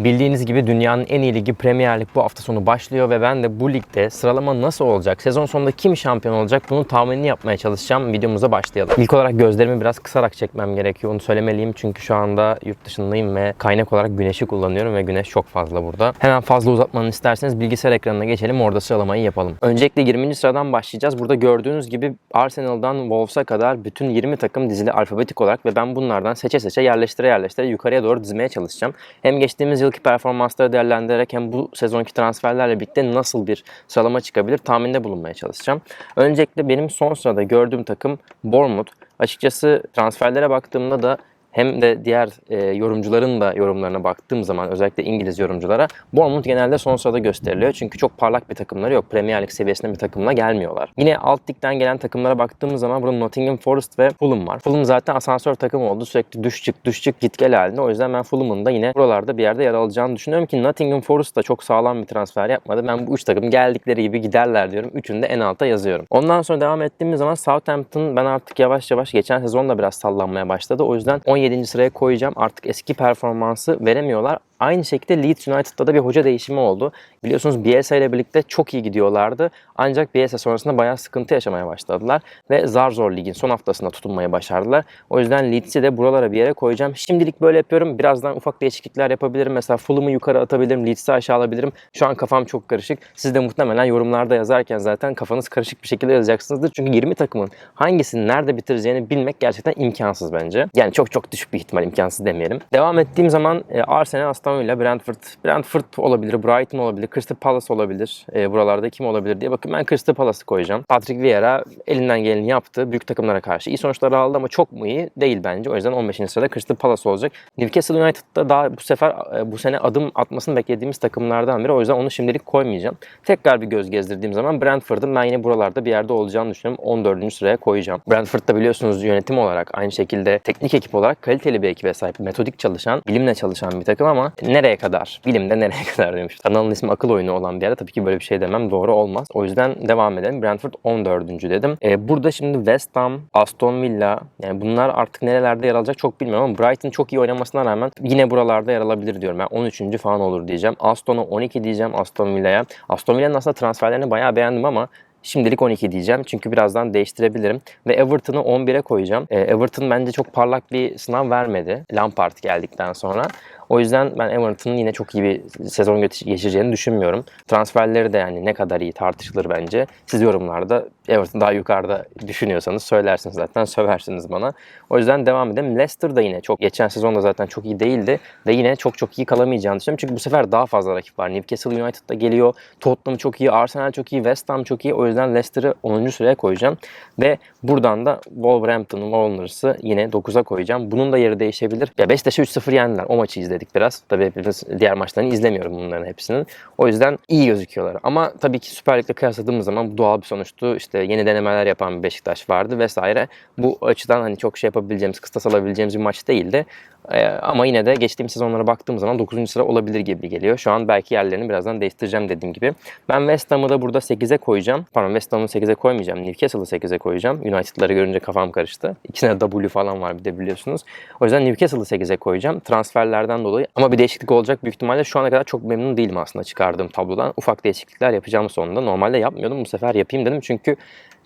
Bildiğiniz gibi dünyanın en iyi ligi Premier Lig bu hafta sonu başlıyor ve ben de bu ligde sıralama nasıl olacak, sezon sonunda kim şampiyon olacak bunun tahminini yapmaya çalışacağım. Videomuza başlayalım. İlk olarak gözlerimi biraz kısarak çekmem gerekiyor. Onu söylemeliyim çünkü şu anda yurt dışındayım ve kaynak olarak güneşi kullanıyorum ve güneş çok fazla burada. Hemen fazla uzatmanı isterseniz bilgisayar ekranına geçelim orada sıralamayı yapalım. Öncelikle 20. sıradan başlayacağız. Burada gördüğünüz gibi Arsenal'dan Wolves'a kadar bütün 20 takım dizili alfabetik olarak ve ben bunlardan seçe seçe yerleştire yerleştire yukarıya doğru dizmeye çalışacağım. Hem geçtiğimiz yılki performansları değerlendirerek hem bu sezonki transferlerle birlikte nasıl bir sıralama çıkabilir tahminde bulunmaya çalışacağım. Öncelikle benim son sırada gördüğüm takım Bournemouth. Açıkçası transferlere baktığımda da hem de diğer e, yorumcuların da yorumlarına baktığım zaman özellikle İngiliz yorumculara Bournemouth genelde son sırada gösteriliyor. Çünkü çok parlak bir takımları yok. Premier Lig seviyesinde bir takımla gelmiyorlar. Yine alt ligden gelen takımlara baktığımız zaman burada Nottingham Forest ve Fulham var. Fulham zaten asansör takım oldu. Sürekli düş çık düş çık git gel halinde. O yüzden ben Fulham'ın da yine buralarda bir yerde yer alacağını düşünüyorum ki Nottingham Forest da çok sağlam bir transfer yapmadı. Ben bu üç takım geldikleri gibi giderler diyorum. Üçünü de en alta yazıyorum. Ondan sonra devam ettiğimiz zaman Southampton ben artık yavaş yavaş geçen sezon da biraz sallanmaya başladı. O yüzden 17. sıraya koyacağım. Artık eski performansı veremiyorlar. Aynı şekilde Leeds United'da da bir hoca değişimi oldu. Biliyorsunuz Bielsa ile birlikte çok iyi gidiyorlardı. Ancak Bielsa sonrasında bayağı sıkıntı yaşamaya başladılar. Ve zar zor ligin son haftasında tutunmayı başardılar. O yüzden Leeds'i de buralara bir yere koyacağım. Şimdilik böyle yapıyorum. Birazdan ufak değişiklikler yapabilirim. Mesela Fulham'ı yukarı atabilirim. Leeds'i aşağı alabilirim. Şu an kafam çok karışık. Siz de muhtemelen yorumlarda yazarken zaten kafanız karışık bir şekilde yazacaksınızdır. Çünkü 20 takımın hangisini nerede bitireceğini bilmek gerçekten imkansız bence. Yani çok çok düşük bir ihtimal imkansız demeyelim. Devam ettiğim zaman e, Arsenal, Aston Villa, Brentford, Brentford olabilir, Brighton olabilir, Crystal Palace olabilir. E, buralarda kim olabilir diye bakın ben Crystal Palace'ı koyacağım. Patrick Vieira elinden geleni yaptı. Büyük takımlara karşı iyi sonuçlar aldı ama çok mu iyi? Değil bence. O yüzden 15. sırada Crystal Palace olacak. Newcastle United'da daha bu sefer e, bu sene adım atmasını beklediğimiz takımlardan biri. O yüzden onu şimdilik koymayacağım. Tekrar bir göz gezdirdiğim zaman Brentford'un ben yine buralarda bir yerde olacağını düşünüyorum. 14. sıraya koyacağım. Brentford'da biliyorsunuz yönetim olarak aynı şekilde teknik ekip olarak kaliteli bir ekibe sahip. Metodik çalışan, bilimle çalışan bir takım ama nereye kadar? Bilimde nereye kadar demiş. Kanalın ismi akıl oyunu olan bir yerde tabii ki böyle bir şey demem doğru olmaz. O yüzden devam edelim. Brentford 14. dedim. Ee, burada şimdi West Ham, Aston Villa yani bunlar artık nerelerde yer alacak çok bilmiyorum ama Brighton çok iyi oynamasına rağmen yine buralarda yer alabilir diyorum. Ben 13. falan olur diyeceğim. Aston'a 12 diyeceğim Aston Villa'ya. Aston Villa'nın aslında transferlerini bayağı beğendim ama Şimdilik 12 diyeceğim çünkü birazdan değiştirebilirim. Ve Everton'ı 11'e koyacağım. Ee, Everton bence çok parlak bir sınav vermedi Lampard geldikten sonra. O yüzden ben Everton'ın yine çok iyi bir sezon geçireceğini düşünmüyorum. Transferleri de yani ne kadar iyi tartışılır bence. Siz yorumlarda Everton daha yukarıda düşünüyorsanız söylersiniz zaten söversiniz bana. O yüzden devam edelim. Leicester da yine çok geçen sezonda zaten çok iyi değildi ve yine çok çok iyi kalamayacağını düşünüyorum. Çünkü bu sefer daha fazla rakip var. Newcastle United da geliyor. Tottenham çok iyi, Arsenal çok iyi, West Ham çok iyi. O yüzden Leicester'ı 10. sıraya koyacağım. Ve buradan da Wolverhampton Wanderers'ı yine 9'a koyacağım. Bunun da yeri değişebilir. Ya Beşiktaş'ı 3-0 yendiler. O maçı izledik biraz. Tabii hepimiz diğer maçlarını izlemiyorum bunların hepsinin. O yüzden iyi gözüküyorlar. Ama tabii ki Süper Lig'le kıyasladığımız zaman bu doğal bir sonuçtu. İşte yeni denemeler yapan bir Beşiktaş vardı vesaire. Bu açıdan hani çok şey yapabileceğimiz, kıstas alabileceğimiz bir maç değildi. Ee, ama yine de geçtiğim sezonlara baktığım zaman 9. sıra olabilir gibi geliyor. Şu an belki yerlerini birazdan değiştireceğim dediğim gibi. Ben West Ham'ı da burada 8'e koyacağım. Pardon West Ham'ı 8'e koymayacağım. Newcastle'ı 8'e koyacağım. United'ları görünce kafam karıştı. İkisine W falan var bir de biliyorsunuz. O yüzden Newcastle'ı 8'e koyacağım. Transferlerden dolayı. Ama bir değişiklik olacak büyük ihtimalle. Şu ana kadar çok memnun değilim aslında çıkardığım tablodan. Ufak değişiklikler yapacağım sonunda. Normalde yapmıyordum. Bu sefer yapayım dedim. Çünkü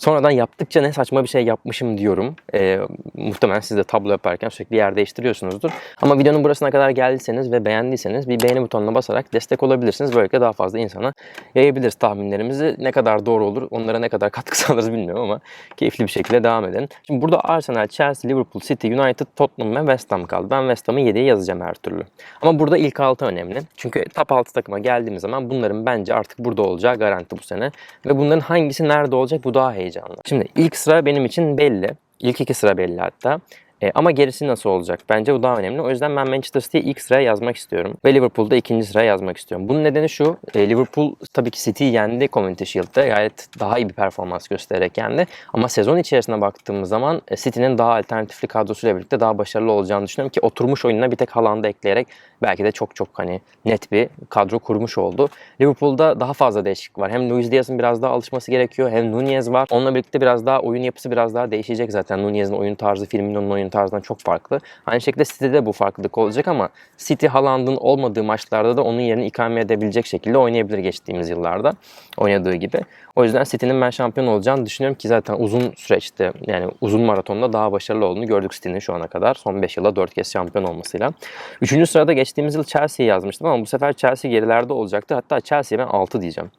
Sonradan yaptıkça ne saçma bir şey yapmışım diyorum. Ee, muhtemelen siz de tablo yaparken sürekli yer değiştiriyorsunuzdur. Ama videonun burasına kadar geldiyseniz ve beğendiyseniz bir beğeni butonuna basarak destek olabilirsiniz. Böylelikle daha fazla insana yayabiliriz tahminlerimizi. Ne kadar doğru olur, onlara ne kadar katkı sağlarız bilmiyorum ama keyifli bir şekilde devam edelim. Şimdi burada Arsenal, Chelsea, Liverpool, City, United, Tottenham ve West Ham kaldı. Ben West Ham'ı 7'ye yazacağım her türlü. Ama burada ilk 6 önemli. Çünkü top 6 takıma geldiğimiz zaman bunların bence artık burada olacağı garanti bu sene. Ve bunların hangisi nerede olacak bu daha heyecanlı. Şimdi ilk sıra benim için belli. İlk iki sıra belli hatta. E, ama gerisi nasıl olacak? Bence bu daha önemli. O yüzden ben Manchester City'yi ilk sıraya yazmak istiyorum. Ve Liverpool'da ikinci sıraya yazmak istiyorum. Bunun nedeni şu. E, Liverpool tabii ki City'yi yendi Community Shield'da. Gayet daha iyi bir performans göstererek yendi. Ama sezon içerisine baktığımız zaman e, City'nin daha alternatifli kadrosuyla birlikte daha başarılı olacağını düşünüyorum ki oturmuş oyununa bir tek Haaland'ı ekleyerek belki de çok çok hani net bir kadro kurmuş oldu. Liverpool'da daha fazla değişiklik var. Hem Luis Diaz'ın biraz daha alışması gerekiyor hem Nunez var. Onunla birlikte biraz daha oyun yapısı biraz daha değişecek zaten. Nunez'in oyun tarzı, Firmino'nun oyun tarzından çok farklı. Aynı şekilde City'de bu farklılık olacak ama City Haaland'ın olmadığı maçlarda da onun yerini ikame edebilecek şekilde oynayabilir geçtiğimiz yıllarda oynadığı gibi. O yüzden City'nin ben şampiyon olacağını düşünüyorum ki zaten uzun süreçte yani uzun maratonda daha başarılı olduğunu gördük City'nin şu ana kadar. Son 5 yılda 4 kez şampiyon olmasıyla. Üçüncü sırada geçtiğimiz yıl Chelsea'yi yazmıştım ama bu sefer Chelsea gerilerde olacaktı. Hatta Chelsea'ye ben 6 diyeceğim.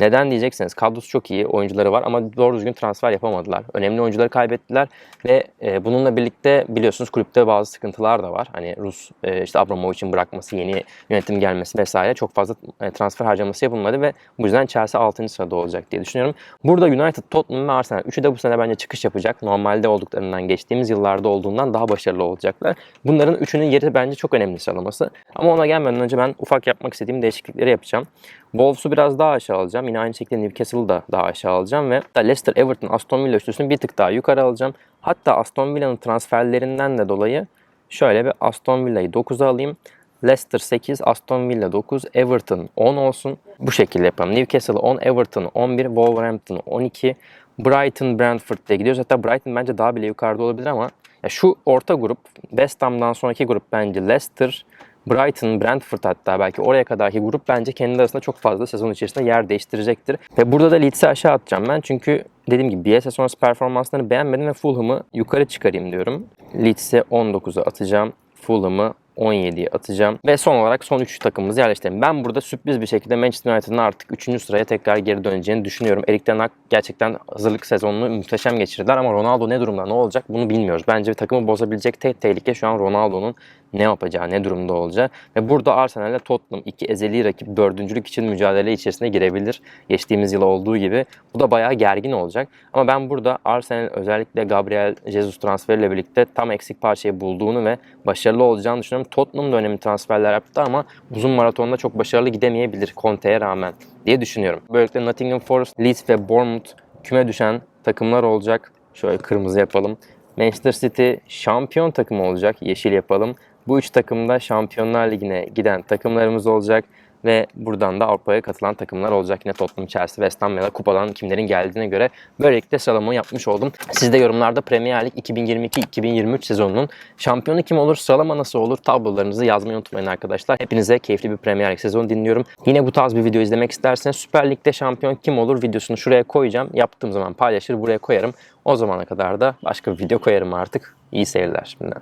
Neden diyecekseniz kadrosu çok iyi, oyuncuları var ama doğru düzgün transfer yapamadılar. Önemli oyuncuları kaybettiler ve e, bununla birlikte biliyorsunuz kulüpte bazı sıkıntılar da var. Hani Rus e, işte Abramovich'in bırakması, yeni yönetim gelmesi vesaire çok fazla e, transfer harcaması yapılmadı ve bu yüzden Chelsea 6. sırada olacak diye düşünüyorum. Burada United, Tottenham ve Arsenal üçü de bu sene bence çıkış yapacak. Normalde olduklarından geçtiğimiz yıllarda olduğundan daha başarılı olacaklar. Bunların üçünün yeri bence çok önemli sıralaması. Ama ona gelmeden önce ben ufak yapmak istediğim değişiklikleri yapacağım. Wolves'u biraz daha aşağı alacağım. Yine aynı şekilde Newcastle'ı da daha aşağı alacağım ve Leicester, Everton, Aston Villa üçlüsünü bir tık daha yukarı alacağım. Hatta Aston Villa'nın transferlerinden de dolayı şöyle bir Aston Villa'yı 9'a alayım. Leicester 8, Aston Villa 9, Everton 10 olsun. Bu şekilde yapalım. Newcastle 10, Everton 11, Wolverhampton 12, Brighton, Brentford'da gidiyoruz. Hatta Brighton bence daha bile yukarıda olabilir ama ya şu orta grup, West Ham'dan sonraki grup bence Leicester, Brighton, Brentford hatta belki oraya kadarki grup bence kendi arasında çok fazla sezon içerisinde yer değiştirecektir. Ve burada da Leeds'i aşağı atacağım ben. Çünkü dediğim gibi BSS sonrası performanslarını beğenmedim ve Fulham'ı yukarı çıkarayım diyorum. Leeds'i 19'a atacağım. Fulham'ı 17'ye atacağım. Ve son olarak son 3 takımımızı yerleştirelim. Ben burada sürpriz bir şekilde Manchester United'ın artık 3. sıraya tekrar geri döneceğini düşünüyorum. Erik Ten Hag gerçekten hazırlık sezonunu muhteşem geçirdiler ama Ronaldo ne durumda ne olacak bunu bilmiyoruz. Bence takımı bozabilecek tek tehlike şu an Ronaldo'nun ne yapacağı, ne durumda olacağı. Ve burada Arsenal ile Tottenham iki ezeli rakip dördüncülük için mücadele içerisine girebilir. Geçtiğimiz yıl olduğu gibi. Bu da bayağı gergin olacak. Ama ben burada Arsenal özellikle Gabriel Jesus transferiyle birlikte tam eksik parçayı bulduğunu ve başarılı olacağını düşünüyorum. Tottenham da önemli transferler yaptı ama uzun maratonda çok başarılı gidemeyebilir Conte'ye rağmen diye düşünüyorum. Böylelikle Nottingham Forest, Leeds ve Bournemouth küme düşen takımlar olacak. Şöyle kırmızı yapalım. Manchester City şampiyon takımı olacak. Yeşil yapalım. Bu üç takımda Şampiyonlar Ligi'ne giden takımlarımız olacak ve buradan da Avrupa'ya katılan takımlar olacak. Yine Tottenham, Chelsea, West Ham ya da kupadan kimlerin geldiğine göre böylelikle sıralamayı yapmış oldum. Siz de yorumlarda Premier Lig 2022-2023 sezonunun şampiyonu kim olur, sıralama nasıl olur tablolarınızı yazmayı unutmayın arkadaşlar. Hepinize keyifli bir Premier Lig sezonu dinliyorum. Yine bu tarz bir video izlemek isterseniz Süper Lig'de şampiyon kim olur videosunu şuraya koyacağım. Yaptığım zaman paylaşır buraya koyarım. O zamana kadar da başka bir video koyarım artık. İyi seyirler şimdiden.